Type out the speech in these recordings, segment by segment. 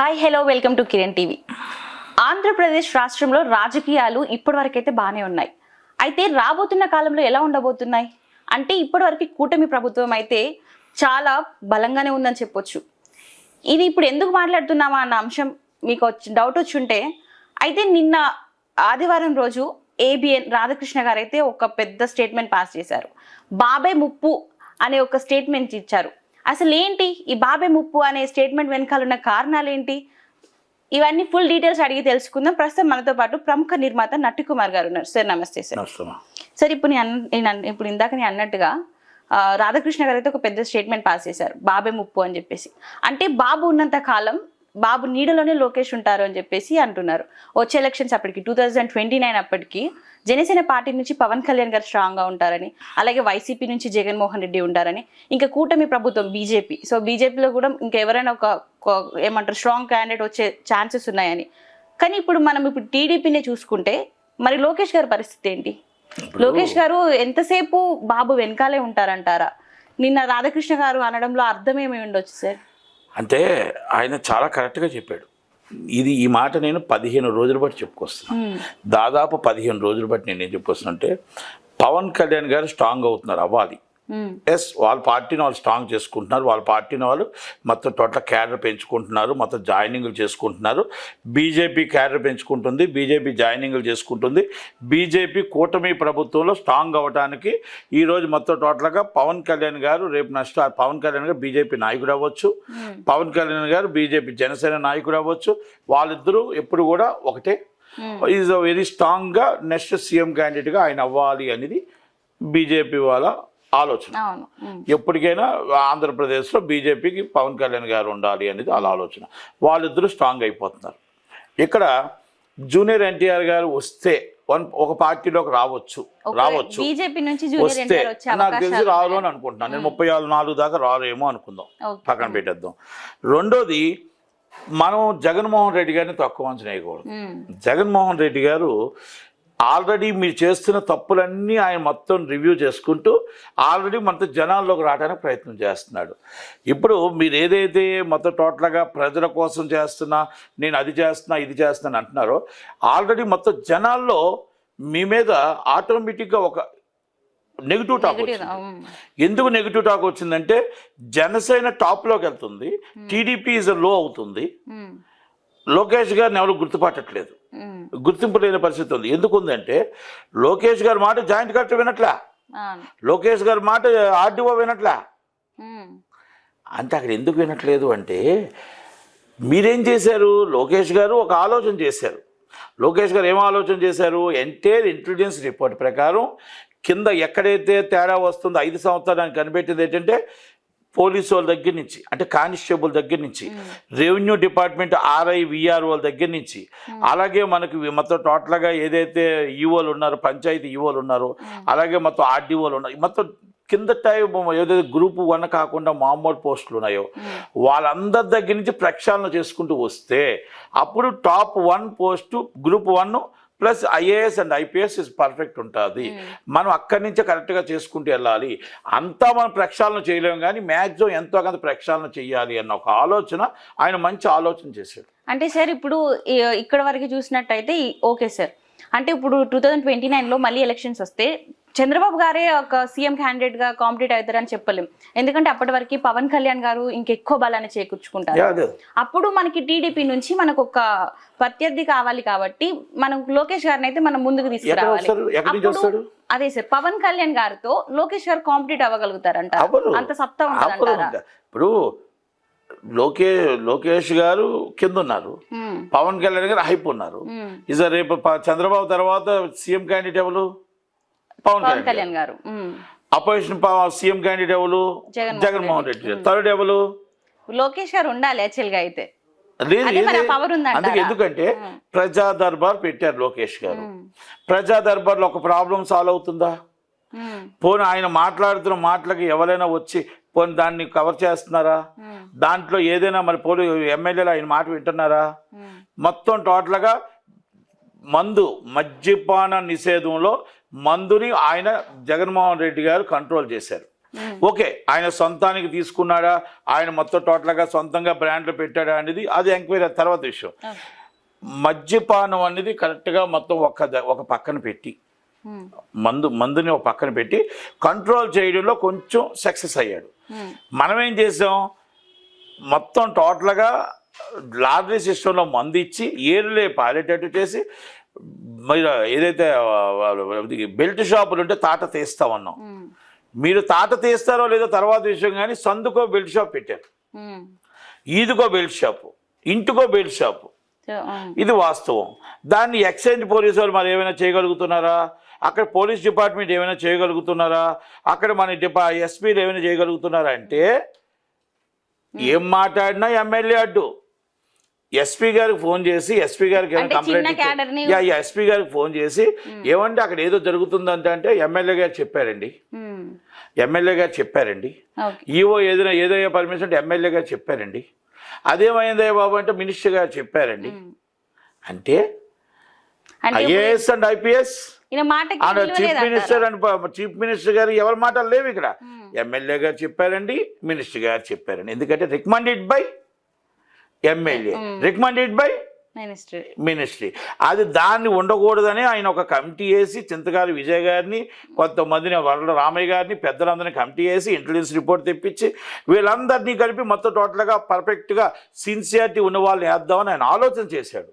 Hi hello welcome to Kiran TV Andhra Pradesh రాష్ట్రంలో రాజకీయాలు ఇప్పటివరకైతే బాగానే ఉన్నాయి. అయితే రాబోతున్న కాలంలో ఎలా ఉండబోతున్నాయి? అంటే ఇప్పటివరకు కూటమి ప్రభుత్వం అయితే చాలా బలంగానే ఉందని చెప్పొచ్చు. ఇది ఇప్పుడు ఎందుకు మాట్లాడుతున్నామా అన్న అంశం మీకు వచ్చి డౌట్ వచ్చి ఉంటే అయితే నిన్న ఆదివారం రోజు ఏబిఎన్ రాధాకృష్ణ గారు అయితే ఒక పెద్ద స్టేట్మెంట్ పాస్ చేశారు. బాబే ముప్పు అనే ఒక స్టేట్మెంట్ ఇచ్చారు. అసలు ఏంటి ఈ బాబే ముప్పు అనే స్టేట్మెంట్ వెనకాల ఉన్న కారణాలు ఏంటి ఇవన్నీ ఫుల్ డీటెయిల్స్ అడిగి తెలుసుకుందాం. ప్రస్తుతం మనతో పాటు ప్రముఖ నిర్మాత నట్టి కుమార్ గారు ఉన్నారు. సార్ నమస్తే సార్. సార్ ఇప్పుడు నేను ఇప్పుడు ఇందాక నేను అన్నట్టుగా రాధాకృష్ణ గారు అయితే ఒక పెద్ద స్టేట్మెంట్ పాస్ చేశారు. బాబే ముప్పు అని చెప్పేసి. అంటే బాబు ఉన్నంత కాలం బాబు నీడలోనే లోకేష్ ఉంటారు అని చెప్పేసి అంటున్నారు. వచ్చే ఎలక్షన్స్ అప్పటికి టూ థౌజండ్ ట్వంటీ నైన్ అప్పటికి జనసేన పార్టీ నుంచి పవన్ కళ్యాణ్ గారు స్ట్రాంగ్గా ఉంటారని అలాగే వైసీపీ నుంచి జగన్మోహన్ రెడ్డి ఉంటారని ఇంకా కూటమి ప్రభుత్వం బీజేపీ సో బీజేపీలో కూడా ఇంకా ఎవరైనా ఒక ఒక- ఏమంటారు స్ట్రాంగ్ క్యాండిడేట్ వచ్చే ఛాన్సెస్ ఉన్నాయని. కానీ ఇప్పుడు మనం ఇప్పుడు టీడీపీనే చూసుకుంటే మరి లోకేష్ గారి పరిస్థితి ఏంటి? లోకేష్ గారు ఎంతసేపు బాబు వెనకాలే ఉంటారంటారా? నిన్న రాధాకృష్ణ గారు అనడంలో అర్థం ఏమి ఉండొచ్చు సార్? అంటే ఆయన చాలా కరెక్ట్గా చెప్పాడు. ఇది ఈ మాట నేను పదిహేను రోజుల బట్టి చెప్పుకొస్తున్నాను దాదాపు పదిహేను రోజుల బట్టి నేను ఏం చెప్పుకొస్తున్నా అంటే పవన్ కళ్యాణ్ గారు స్ట్రాంగ్ అవుతున్నారు అవ్వాలి. ఎస్ వాళ్ళ పార్టీని వాళ్ళు స్ట్రాంగ్ చేసుకుంటున్నారు. వాళ్ళ పార్టీని వాళ్ళు మొత్తం టోటల్ క్యాడర్ పెంచుకుంటున్నారు. మొత్తం జాయినింగ్లు చేసుకుంటున్నారు. బీజేపీ క్యాడర్ పెంచుకుంటుంది. బీజేపీ జాయినింగ్లు చేసుకుంటుంది. బీజేపీ కూటమి ప్రభుత్వంలో స్ట్రాంగ్ అవ్వడానికి ఈరోజు మొత్తం టోటల్గా పవన్ కళ్యాణ్ గారు రేపు నెక్స్ట్ పవన్ కళ్యాణ్ గారు బీజేపీ నాయకుడు అవ్వచ్చు. పవన్ కళ్యాణ్ గారు బీజేపీ జనసేన నాయకుడు అవ్వచ్చు. వాళ్ళిద్దరూ ఎప్పుడు కూడా ఒకటే. ఈజ్ అ వెరీ స్ట్రాంగ్గా నెక్స్ట్ సీఎం క్యాండిడేట్గా ఆయన అవ్వాలి అనేది బీజేపీ వాళ్ళ ఆలోచన. ఎప్పటికైనా ఆంధ్రప్రదేశ్లో బీజేపీకి పవన్ కళ్యాణ్ గారు ఉండాలి అనేది వాళ్ళ ఆలోచన. వాళ్ళిద్దరూ స్ట్రాంగ్ అయిపోతున్నారు. ఇక్కడ జూనియర్ ఎన్టీఆర్ గారు వస్తే వన్ ఒక పార్టీలోకి రావచ్చు. ఒక రావచ్చు. బీజేపీ నుంచి జూనియర్ వస్తే. నాకు తెలిసి రారు అని అనుకుంటున్నాను. నేను ముప్పై ఆరు నాలుగు దాకా రారేమో అనుకుందాం. పక్కన పెట్టేద్దాం. రెండోది మనం జగన్మోహన్ రెడ్డి గారిని తక్కువ అంచనా వేయకూడదు. జగన్మోహన్ రెడ్డి గారు ఆల్రెడీ మీరు చేస్తున్న తప్పులన్నీ ఆయన మొత్తం రివ్యూ చేసుకుంటూ ఆల్రెడీ మనతో జనాల్లోకి రావడానికి ప్రయత్నం చేస్తున్నాడు ఇప్పుడు మీరు ఏదైతే మొత్తం టోటల్గా ప్రజల కోసం చేస్తున్నా నేను అది చేస్తున్నా ఇది చేస్తున్నాను అంటున్నారో ఆల్రెడీ మొత్తం జనాల్లో మీ మీద ఆటోమేటిక్గా ఒక నెగిటివ్ టాక్ వచ్చింది. ఎందుకు నెగిటివ్ టాక్ వచ్చిందంటే జనసేన టాప్లోకి వెళ్తుంది టీడీపీ ఇస్లో అవుతుంది. లోకేష్ గారిని ఎవరు గుర్తుపట్టట్లేదు. గుర్తింపు లేని పరిస్థితి ఉంది. ఎందుకు ఉందంటే లోకేష్ గారి మాట జాయింట్ కలెక్టర్ వినట్లా? లోకేష్ గారి మాట ఆర్డీఓ వినట్లా. అంటే అక్కడ ఎందుకు వినట్లేదు అంటే మీరేం చేశారు? లోకేష్ గారు ఒక ఆలోచన చేశారు. లోకేష్ గారు ఏం ఆలోచన చేశారు? ఎంటైర్ ఇంటెలిజెన్స్ రిపోర్ట్ ప్రకారం కింద ఎక్కడైతే తేడా వస్తుందో ఐదు సంవత్సరానికి కనిపెట్టింది ఏంటంటే పోలీసు వాళ్ళ దగ్గర నుంచి అంటే కానిస్టేబుల్ దగ్గర నుంచి రెవెన్యూ డిపార్ట్మెంట్ ఆర్ఐ విఆర్ఓ దగ్గర నుంచి అలాగే మనకి మొత్తం టోటల్గా ఏదైతే ఈఓలు ఉన్నారో పంచాయతీ ఈఓలు ఉన్నారో అలాగే మొత్తం ఆర్డీఓలు ఉన్నారు. మొత్తం కింద టైప్ ఏదైతే గ్రూప్ వన్ కాకుండా మామూలు పోస్టులు ఉన్నాయో వాళ్ళందరి దగ్గర నుంచి ప్రక్షాళన చేసుకుంటూ వస్తే అప్పుడు top one post group one plus IAS and IPS is perfect ఉంటుంది. మనం అక్కడి నుంచే కరెక్ట్గా చేసుకుంటూ వెళ్ళాలి. అంతా మనం ప్రక్షాళన చేయలేము కానీ మ్యాక్సిమం ఎంతో కొంత ప్రక్షాళన చేయాలి అన్న ఒక ఆలోచన ఆయన మంచి ఆలోచన చేశాడు. అంటే సార్ ఇప్పుడు ఇక్కడ వరకు చూసినట్టయితే ఓకే సార్. అంటే ఇప్పుడు టూ థౌజండ్ ట్వంటీ నైన్లో మళ్ళీ ఎలక్షన్స్ వస్తే చంద్రబాబు గారే ఒక సీఎం క్యాండిడేట్గా కాంపిటేట్ అవుతారని చెప్పలేం. ఎందుకంటే అప్పటి వరకు పవన్ కళ్యాణ్ గారు ఇంకెక్కువ బలాన్ని చేకూర్చుకుంటారు. అప్పుడు మనకి టీడీపీ నుంచి మనకు ఒక ప్రత్యర్థి కావాలి కాబట్టి మనం లోకేష్ గారిని అయితే మనం ముందుకు తీసుకురావాలి. అదే సార్ పవన్ కళ్యాణ్ గారితో లోకేష్ గారు కాంపిటేట్ అవ్వగలుగుతారంట. అంత సత్తా ఇప్పుడు లోకే లోకేష్ గారు కింద ఉన్నారు పవన్ కళ్యాణ్ గారు హైప్ ఉన్నారు. ఇక రేపు చంద్రబాబు తర్వాత సీఎం క్యాండిడేట్ ఎవరు? పవన్ కళ్యాణ్ గారు. అపోజిషన్ సీఎం క్యాండిడేట్ ఎవరు? జగన్మోహన్ రెడ్డి. థర్డ్ ఎవరు? లోకేష్ గారు ఉండాలి యాక్చువల్గా అయితే? అందుకే ఎందుకంటే. ప్రజా దర్బార్ పెట్టారు లోకేష్ గారు. ప్రజా దర్బార్లో ఒక ప్రాబ్లం సాల్వ్ అవుతుందా? పోనీ ఆయన మాట్లాడుతున్న మాటలకి ఎవరైనా వచ్చి పోనీ దాన్ని కవర్ చేస్తున్నారా? దాంట్లో ఏదైనా మరి పోలీ ఎమ్మెల్యేలు ఆయన మాట వింటున్నారా. మొత్తం టోటల్గా మందు మద్యపాన నిషేధంలో మందుని ఆయన జగన్మోహన్ రెడ్డి గారు కంట్రోల్ చేశారు. ఓకే ఆయన సొంతానికి తీసుకున్నాడా? ఆయన మొత్తం టోటల్గా సొంతంగా బ్రాండ్లు పెట్టాడా అనేది అది ఎంక్వైరీ తర్వాత విషయం. మద్యపానం అనేది కరెక్ట్గా మొత్తం ఒక ఒక పక్కన పెట్టి ఉమ్, మందు మందుని ఒక పక్కన పెట్టి కంట్రోల్ చేయడంలో కొంచెం సక్సెస్ అయ్యాడు. ఉమ్, మనం ఏం చేసాం? మొత్తం టోటల్గా లాటరీ సిస్టంలో మందు ఇచ్చి ఏరులే పారేటట్టు చేసి మీరు ఏదైతే బెల్ట్ షాపులు ఉంటే తాట తీస్తామన్నాం. మీరు తాట తీస్తారో లేదో తర్వాత విషయం కానీ సందుకో బెల్ట్ షాప్ పెట్టారు. ఈదుకో బెల్ట్ షాపు ఇంటికో బెల్ట్ షాపు. ఇది వాస్తవం. దాన్ని ఎక్సైజ్ పోలీసు వాళ్ళు మరి ఏమైనా చేయగలుగుతున్నారా? అక్కడ పోలీస్ డిపార్ట్మెంట్ ఏమైనా చేయగలుగుతున్నారా? అక్కడ మన డిపా ఎస్పీలు ఏమైనా చేయగలుగుతున్నారా అంటే ఏం మాట్లాడినా ఎమ్మెల్యే అడ్డు. ఎస్పీ గారికి ఫోన్ చేసి ఎస్పీ గారికి ఏమైనా కంప్లైంట్ యా ఎస్పీ గారికి ఫోన్ చేసి ఏమంటే అక్కడ ఏదో జరుగుతుందంటే అంటే ఎమ్మెల్యే గారు చెప్పారండి. ఉమ్, ఎమ్మెల్యే గారు చెప్పారండి. ఈవో ఏదైనా ఏదైనా పర్మిషన్ అంటే ఎమ్మెల్యే గారు చెప్పారండి. అదేమైందయ్య బాబు అంటే మినిస్టర్ గారు చెప్పారండి. ఉమ్. అంటే IAS and IPS chief? Minister and chief minister గారు ఎవరి మాటలు లేవు ఇక్కడ. ఎమ్మెల్యే గారు చెప్పారండి మినిస్టర్ గారు చెప్పారండి. ఎందుకంటే recommended by MLA recommended by minister ministry అది దాన్ని ఉండకూడదని ఆయన ఒక కమిటీ వేసి చింతగారి విజయ్ గారిని కొంతమందిని వరల రామయ్య గారిని పెద్దలందరినీ కమిటీ వేసి ఇంటెలిజెన్స్ రిపోర్ట్ తెప్పించి వీళ్ళందరినీ కలిపి మొత్తం టోటల్గా పర్ఫెక్ట్గా సిన్సియారిటీ ఉన్న వాళ్ళని వేద్దామని ఆయన ఆలోచన చేశాడు.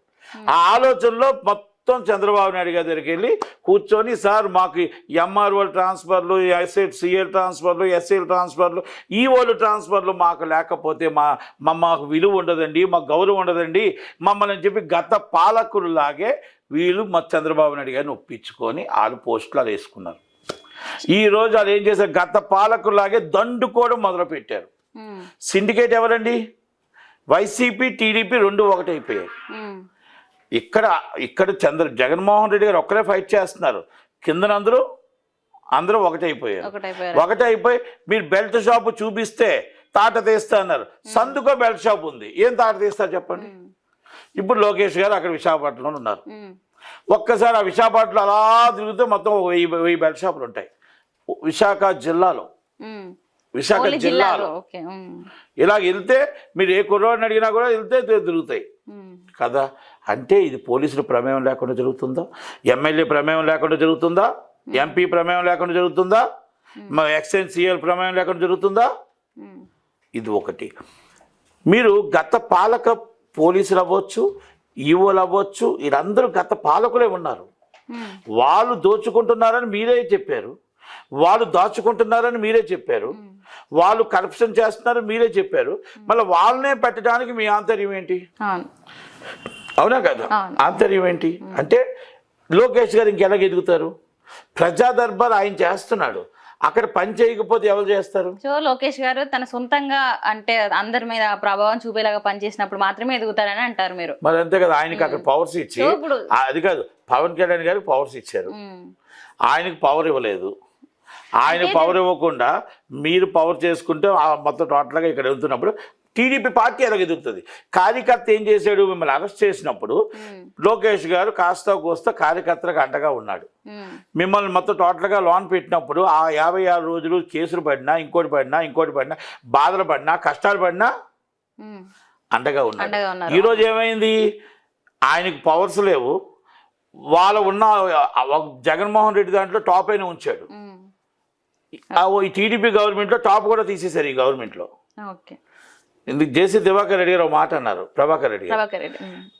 ఆ ఆలోచనలో మొత్తం చంద్రబాబు నాయుడు గారి దగ్గరికి వెళ్ళి కూర్చొని సార్ మాకు ఎంఆర్ఓ ట్రాన్స్ఫర్లు ఎస్ఎల్ సిఎల్ ట్రాన్స్ఫర్లు ఎస్ఎల్ ట్రాన్స్ఫర్లు ఈఓలు ట్రాన్స్ఫర్లు మాకు లేకపోతే మా మా మాకు విలువ ఉండదండి మాకు గౌరవం ఉండదండి. మమ్మల్ని చెప్పి గత పాలకులలాగే వీళ్ళు మా చంద్రబాబు నాయుడు గారిని ఒప్పించుకొని వాళ్ళు పోస్టులు వేసుకున్నారు. ఈ రోజు వాళ్ళు ఏం చేశారు? గత పాలకులాగే దండుకోవడం మొదలుపెట్టారు. సిండికేట్ ఎవరండి? వైసీపీ టీడీపీ రెండు ఒకటైపోయాయి. ఇక్కడ ఇక్కడ చంద్ర జగన్మోహన్ రెడ్డి గారు ఒక్కరే ఫైట్ చేస్తున్నారు. కిందన అందరూ అందరూ ఒకటైపోయారు. ఒకటైపోయి మీరు బెల్ట్ షాప్ చూపిస్తే తాట తీస్తా అన్నారు. సందుకో బెల్ట్ షాప్ ఉంది. ఏం తాట తీస్తారు చెప్పండి? ఇప్పుడు లోకేష్ గారు అక్కడ విశాఖపట్నంలో ఉన్నారు. ఒక్కసారి ఆ విశాఖపట్నంలో అలా తిరిగితే మొత్తం వెయ్యి వెయ్యి బెల్ట్ షాపులు ఉంటాయి. విశాఖ జిల్లాలో. విశాఖ జిల్లాలో. ఇలా వెళ్తే మీరు ఏ కుర్రోడిని అడిగినా కూడా వెళ్తే తిరుగుతాయి. కదా? అంటే ఇది పోలీసుల ప్రమేయం లేకుండా జరుగుతుందా? ఎమ్మెల్యే ప్రమేయం లేకుండా జరుగుతుందా? ఎంపీ ప్రమేయం లేకుండా జరుగుతుందా? మా ఎక్సైజ్ సీఎల్ ప్రమేయం లేకుండా జరుగుతుందా? ఉమ్, ఇది ఒకటి. మీరు గత పాలక పోలీసులు అవ్వచ్చు ఈవోలు అవ్వచ్చు వీరందరూ గత పాలకులే ఉన్నారు. వాళ్ళు దోచుకుంటున్నారని మీరే చెప్పారు. వాళ్ళు దాచుకుంటున్నారని మీరే చెప్పారు. వాళ్ళు కరప్షన్ చేస్తున్నారని మీరే చెప్పారు. మళ్ళీ వాళ్ళనే పెట్టడానికి మీ ఆంతర్యం ఏంటి? అవును కదా. ఆంతర్యం ఏంటి? అంటే లోకేష్ గారు ఇంకెలాగ ఎదుగుతారు? ప్రజా దర్బార్ ఆయన చేస్తున్నాడు. అక్కడ పని చేయకపోతే ఎవరు చేస్తారు? సో లోకేష్ గారు తన సొంతంగా అంటే అందరి మీద ప్రభావం చూపేలాగా పనిచేసినప్పుడు మాత్రమే ఎదుగుతారని అంటారు మీరు. మరి అంతే కదా ఆయనకి అక్కడ పవర్స్ ఇచ్చి అది కాదు పవన్ కళ్యాణ్ గారికి పవర్స్ ఇచ్చారు. ఆయనకి పవర్ ఇవ్వలేదు. ఆయన పవర్ ఇవ్వకుండా మీరు పవర్ చేసుకుంటే ఆ మొత్తం టోటల్గా ఇక్కడ వెళ్తున్నప్పుడు టీడీపీ పార్టీ ఎలాగ ఎదుగుతుంది కార్యకర్త ఏం చేశాడు? మిమ్మల్ని అరెస్ట్ చేసినప్పుడు లోకేష్ గారు కాస్త కోస్త కార్యకర్తలకు అండగా ఉన్నాడు. మిమ్మల్ని మొత్తం టోటల్గా లోన్ పెట్టినప్పుడు ఆ యాభై ఆరు రోజులు కేసులు పడినా ఇంకోటి పడినా ఇంకోటి పడినా బాధలు పడినా కష్టాలు పడినా అండగా ఉన్నాడు ఈరోజు ఏమైంది? ఆయనకు పవర్స్ లేవు. వాళ్ళ ఉన్న జగన్మోహన్ రెడ్డి దాంట్లో టాప్ అయిన ఉంచాడు. ఉమ్, ఆ ఓ ఈ టీడీపీ గవర్నమెంట్లో టాప్ కూడా తీసేశారు ఈ గవర్నమెంట్లో ఓకే. ఇందుకు జేసీ దివాకర్ రెడ్డి గారు ఒక మాట అన్నారు ప్రభాకర్ రెడ్డి గారు.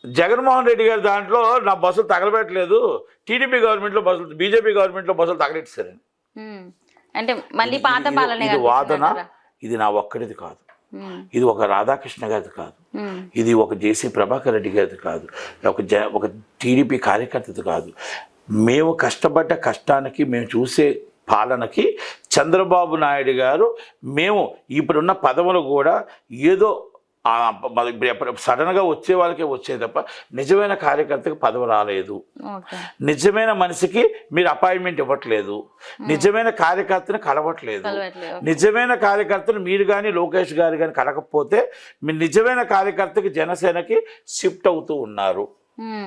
జగన్మోహన్ రెడ్డి గారి దాంట్లో నా బస్సులు తగలబెట్టలేదు టీడీపీ గవర్నమెంట్లో బస్సులు బీజేపీ గవర్నమెంట్లో బస్సులు తగలెట్టారని. అంటే మళ్ళీ పాత ఇది- వాదన? ఇది నా ఒక్కడిది కాదు. ఇది ఒక రాధాకృష్ణ గారిది కాదు. ఇది ఒక జేసీ ప్రభాకర్ రెడ్డి గారిది కాదు. ఒక జ ఒక టీడీపీ కార్యకర్తది కాదు. మేము కష్టపడ్డ కష్టానికి మేము చూసే పాలనకి చంద్రబాబు నాయుడు గారు మేము ఇప్పుడున్న పదవులు కూడా ఏదో సడన్గా వచ్చే వాళ్ళకే వచ్చేది తప్ప నిజమైన కార్యకర్తకి పదవి రాలేదు. నిజమైన మనిషికి మీరు అపాయింట్మెంట్ ఇవ్వట్లేదు. నిజమైన కార్యకర్తను కలవట్లేదు. నిజమైన కార్యకర్తను మీరు కానీ లోకేష్ గారు కానీ కలగకపోతే మీ నిజమైన కార్యకర్తకి జనసేనకి షిఫ్ట్ అవుతూ ఉన్నారు.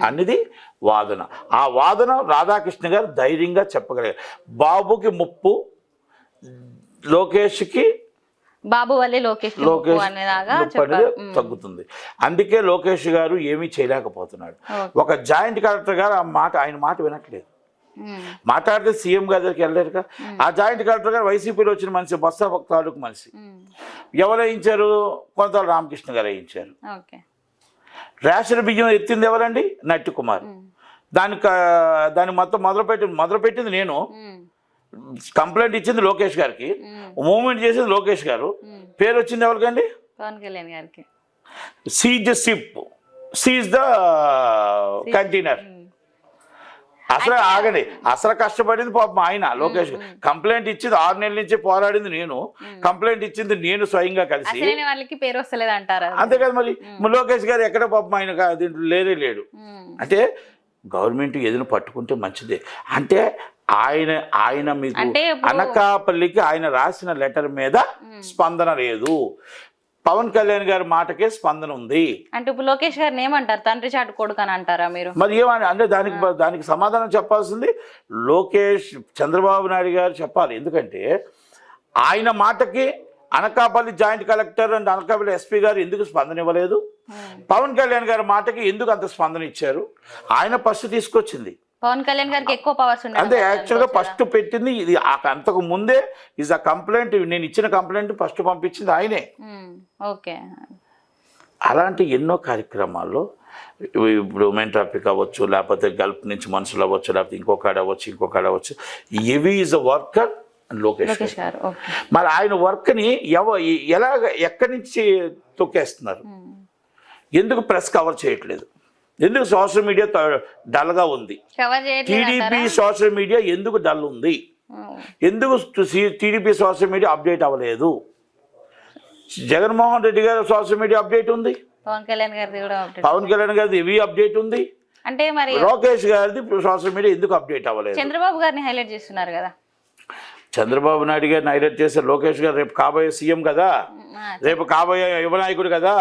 అనేది వాదన. ఆ వాదన రాధాకృష్ణ గారు ధైర్యంగా చెప్పగలిగారు. బాబుకి ముప్పు లోకేష్కి బాబు వల్లే లోకేష్ లోకేష్. తగ్గుతుంది. అందుకే లోకేష్ గారు ఏమీ చేయలేకపోతున్నాడు. ఒక జాయింట్ కలెక్టర్ గారు ఆ మాట ఆయన మాట వినట్లేదు. మాట్లాడితే సీఎం గారి దగ్గరికి వెళ్ళారుగా ఆ జాయింట్ కలెక్టర్ గారు వైసీపీలో వచ్చిన మనిషి బస్తా తాలూకు మనిషి. ఎవరు వేయించారు? కొంతల రామకృష్ణ గారు వేయించారు. రేషన్ బియ్యం ఎత్తింది ఎవరండి నట్టి కుమార్. దానికి దాన్ని మొత్తం మొదలుపెట్టింది మొదలుపెట్టింది నేను. కంప్లైంట్ ఇచ్చింది లోకేష్ గారికి. మూవ్మెంట్ చేసింది లోకేష్ గారు. పేరు వచ్చింది ఎవరికండి పవన్ కళ్యాణ్ గారికి seize ship seize the container. అసలు ఆగండి. అసలు కష్టపడింది పాపం ఆయన లోకేష్. కంప్లైంట్ ఇచ్చింది ఆరు నెలల నుంచి పోరాడింది నేను. కంప్లైంట్ ఇచ్చింది నేను స్వయంగా కలిసి. అసలైన వాళ్ళకి పేరు వస్తలేదు అంటారా అంతే కదా మరి. లోకేష్ గారు ఎక్కడ పాపం ఆయన దీంట్లో లేరే లేడు. అంటే గవర్నమెంట్ ఏదైనా పట్టుకుంటే మంచిదే. అంటే ఆయన ఆయన మీకు అనకాపల్లికి ఆయన రాసిన లెటర్ మీద స్పందన లేదు. పవన్ కళ్యాణ్ గారి మాటకే స్పందన ఉంది. అంటే ఇప్పుడు లోకేష్ గారిని ఏమంటారు? తండ్రి చాటు కొడుకు అని అంటారా మీరు? మరి ఏమని? అంటే దానికి దానికి సమాధానం చెప్పాల్సింది లోకేష్ చంద్రబాబు నాయుడు గారు చెప్పాలి. ఎందుకంటే ఆయన మాటకి Anakapalli joint collector and Anakapalli SP గారు ఎందుకు స్పందన ఇవ్వలేదు? పవన్ కళ్యాణ్ గారి మాటకి ఎందుకు అంత స్పందన ఇచ్చారు? ఆయన ఫస్ట్ తీసుకొచ్చింది. పవన్ కళ్యాణ్ గారికి ఎక్కువ పవర్స్ అంటే యాక్చువల్గా ఫస్ట్ పెట్టింది ఇది. అంతకు ముందే ఇస్ అ కంప్లైంట్ నేను ఇచ్చిన కంప్లైంట్ ఫస్ట్ పంపించింది ఆయనే. ఓకే అలాంటి ఎన్నో కార్యక్రమాల్లో ఇప్పుడు ఉమెన్ ట్రాఫిక్ అవ్వచ్చు లేకపోతే గల్ఫ్ నుంచి మనుషులు అవ్వచ్చు లేకపోతే ఇంకొక అవ్వచ్చు ఇంకొక అవ్వచ్చు. ఎవి is a worker Lokesh garu. మరి ఆయన వర్క్ని ఎవ ఎలాగ ఎక్కడి నుంచి తొక్కేస్తున్నారు? ఎందుకు ప్రెస్ కవర్ చేయట్లేదు? ఎందుకు సోషల్ మీడియా డల్గా ఉంది? టీడీపీ సోషల్ మీడియా ఎందుకు డల్ ఉంది? ఎందుకు టీడీపీ సోషల్ మీడియా అప్డేట్ అవ్వలేదు? జగన్మోహన్ రెడ్డి గారి సోషల్ మీడియా అప్డేట్ ఉంది? పవన్ కళ్యాణ్ గారిది కూడా. పవన్ కళ్యాణ్ గారిది ఇవి అప్డేట్ ఉంది? అంటే మరి లోకేష్ గారిది సోషల్ మీడియా ఎందుకు అప్డేట్ అవ్వలేదు? చంద్రబాబు గారిని హైలైట్ చేస్తున్నారు కదా. చంద్రబాబు నాయుడు గారిని హైలైట్ చేసే లోకేష్ గారు రేపు కాబోయే సీఎం కదా? రేపు కాబోయే యువనాయకుడు కదా?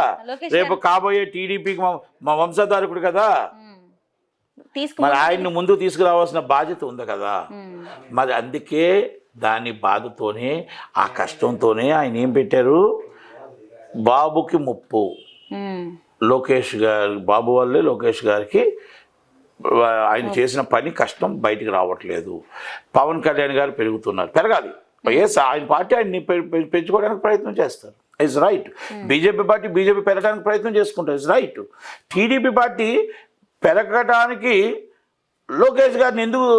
రేపు కాబోయే టీడీపీకి మా వంశధారకుడు కదా? మరి ఆయన్ని ముందు తీసుకురావాల్సిన బాధ్యత ఉంది కదా. మరి అందుకే దాని బాధతోనే ఆ కష్టంతోనే ఆయన ఏం పెట్టారు? బాబుకి ముప్పు. లోకేష్ గారి బాబు వల్లే లోకేష్ గారికి ఆయన చేసిన పని కష్టం బయటికి రావట్లేదు. పవన్ కళ్యాణ్ గారు పెరుగుతున్నారు. పెరగాలి. ఎస్ ఆయన పార్టీ ఆయన్ని పెంచుకోవడానికి ప్రయత్నం చేస్తారు. Is right BJP party BJP పెరగడానికి ప్రయత్నం చేసుకుంటారు. ఇస్ రైట్ టీడీపీ పార్టీ పెరగడానికి లోకేష్ గారిని ఎందుకు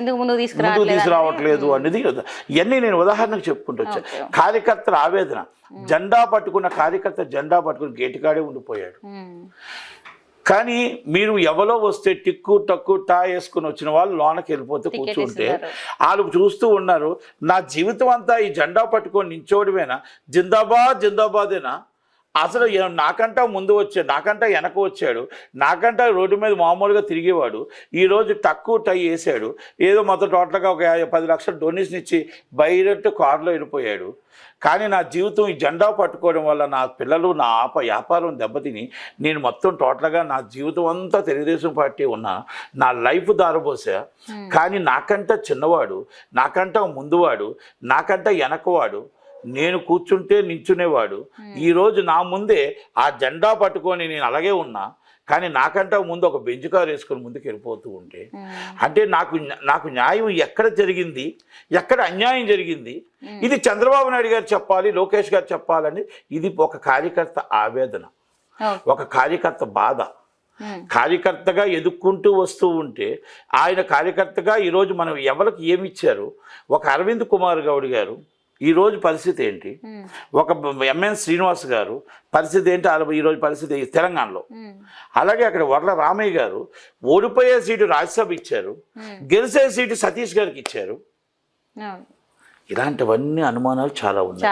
ఎందుకు ముందు తీసుకురావట్లేదు అనేది ఇవన్నీ నేను ఉదాహరణకు చెప్పుకుంటూ వచ్చాను కార్యకర్తల ఆవేదన. జెండా పట్టుకున్న కార్యకర్త జెండా పట్టుకుని గేటుకాడే ఉండిపోయాడు. కానీ మీరు ఎవరో వస్తే టిక్కు టక్కు టా వేసుకుని వచ్చిన వాళ్ళు లోనకి వెళ్ళిపోతే కూర్చుంటే. వాళ్ళు చూస్తూ ఉన్నారు నా జీవితం అంతా ఈ జెండా పట్టుకొని నించోడమేనా జిందాబాద్ జిందాబాదేనా అసలు నాకంటా ముందు వచ్చాడు నాకంటా వెనక వచ్చాడు నాకంటా రోడ్డు మీద మామూలుగా తిరిగేవాడు ఈరోజు తక్కువ టై వేసాడు ఏదో మొత్తం టోటల్గా ఒక పది లక్షలు డొనేషన్ ఇచ్చి బయట కారులో వెళ్ళిపోయాడు. కానీ నా జీవితం ఈ జెండా పట్టుకోవడం వల్ల నా పిల్లలు నా ఆప వ్యాపారం దెబ్బతిని నేను మొత్తం టోటల్గా నా జీవితం అంతా తెలుగుదేశం పార్టీ ఉన్నా నా లైఫ్ దారబోసా. కానీ నాకంట చిన్నవాడు నాకంట ముందువాడు నాకంట వెనకవాడు నేను కూర్చుంటే నించునేవాడు. ఈరోజు నా ముందే ఆ జెండా పట్టుకొని నేను అలాగే ఉన్నా కానీ నాకంట ముందు ఒక బెంచ్ కారు వేసుకొని ముందుకు వెళ్ళిపోతూ ఉంటే అంటే నాకు నాకు న్యాయం ఎక్కడ జరిగింది? ఎక్కడ అన్యాయం జరిగింది? ఇది చంద్రబాబు నాయుడు గారు చెప్పాలి లోకేష్ గారు చెప్పాలని ఇది ఒక కార్యకర్త ఆవేదన. ఒక కార్యకర్త బాధ. కార్యకర్తగా ఎదుక్కుంటూ వస్తూ ఉంటే ఆయన కార్యకర్తగా ఈరోజు మనం ఎవరికి ఏమి ఇచ్చారు? ఒక అరవింద్ కుమార్ గౌడ్ గారు ఈరోజు పరిస్థితి ఏంటి. ఒక ఎంఎన్ శ్రీనివాస్ గారు పరిస్థితి ఏంటి ఈరోజు పరిస్థితి తెలంగాణలో. అలాగే అక్కడ వర్ల రామయ్య గారు ఓడిపోయే సీటు రాజ్యసభ ఇచ్చారు. గెలిచే సీటు సతీష్ గారికి ఇచ్చారు. ఇలాంటివన్నీ అనుమానాలు చాలా ఉన్నాయి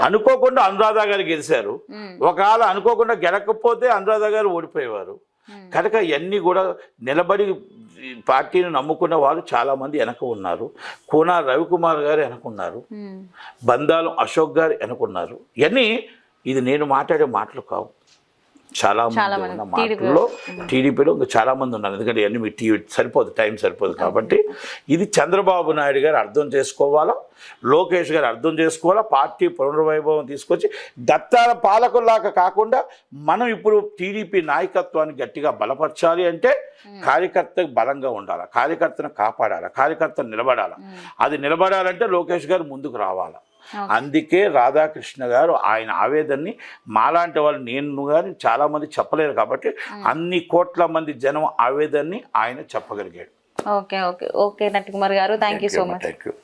అనుకోకుండా అనురాధ గారు గెలిచారు. ఒకవేళ అనుకోకుండా గెలకపోతే అనురాధ గారు ఓడిపోయేవారు కనుక ఇవన్నీ కూడా నిలబడి పార్టీని నమ్ముకున్న వాళ్ళు చాలామంది వెనక ఉన్నారు. కోన రవికుమార్ గారు వెనకున్నారు. బందాలం అశోక్ గారు వెనకున్నారు ఇవన్నీ ఇది నేను మాట్లాడే మాటలు కావు. చాలా మంది. ఉన్న మార్పుల్లో టీడీపీలో ఇంకా చాలా మంది ఉన్నారు. ఎందుకంటే అన్ని మీ టీవీ సరిపోదు టైం సరిపోదు కాబట్టి ఇది చంద్రబాబు నాయుడు గారు అర్థం చేసుకోవాలా? లోకేష్ గారు అర్థం చేసుకోవాలా? పార్టీ పునర్వైభవం తీసుకొచ్చి దత్తాల పాలకుల్లాగా కాకుండా మనం ఇప్పుడు టీడీపీ నాయకత్వాన్ని గట్టిగా బలపరచాలి అంటే కార్యకర్త బలంగా ఉండాలి? కార్యకర్తను కాపాడాలి? కార్యకర్తను నిలబడాలి? అది నిలబడాలంటే లోకేష్ గారు ముందుకు రావాలి? అందుకే రాధాకృష్ణ గారు ఆయన ఆవేదనని మాలాంటి వాళ్ళు నేను కానీ చాలా మంది చెప్పలేరు కాబట్టి అన్ని కోట్ల మంది జనం ఆవేదనని ఆయన చెప్పగలిగాడు. Okay okay okay Natti Kumar గారు thank you so much thank you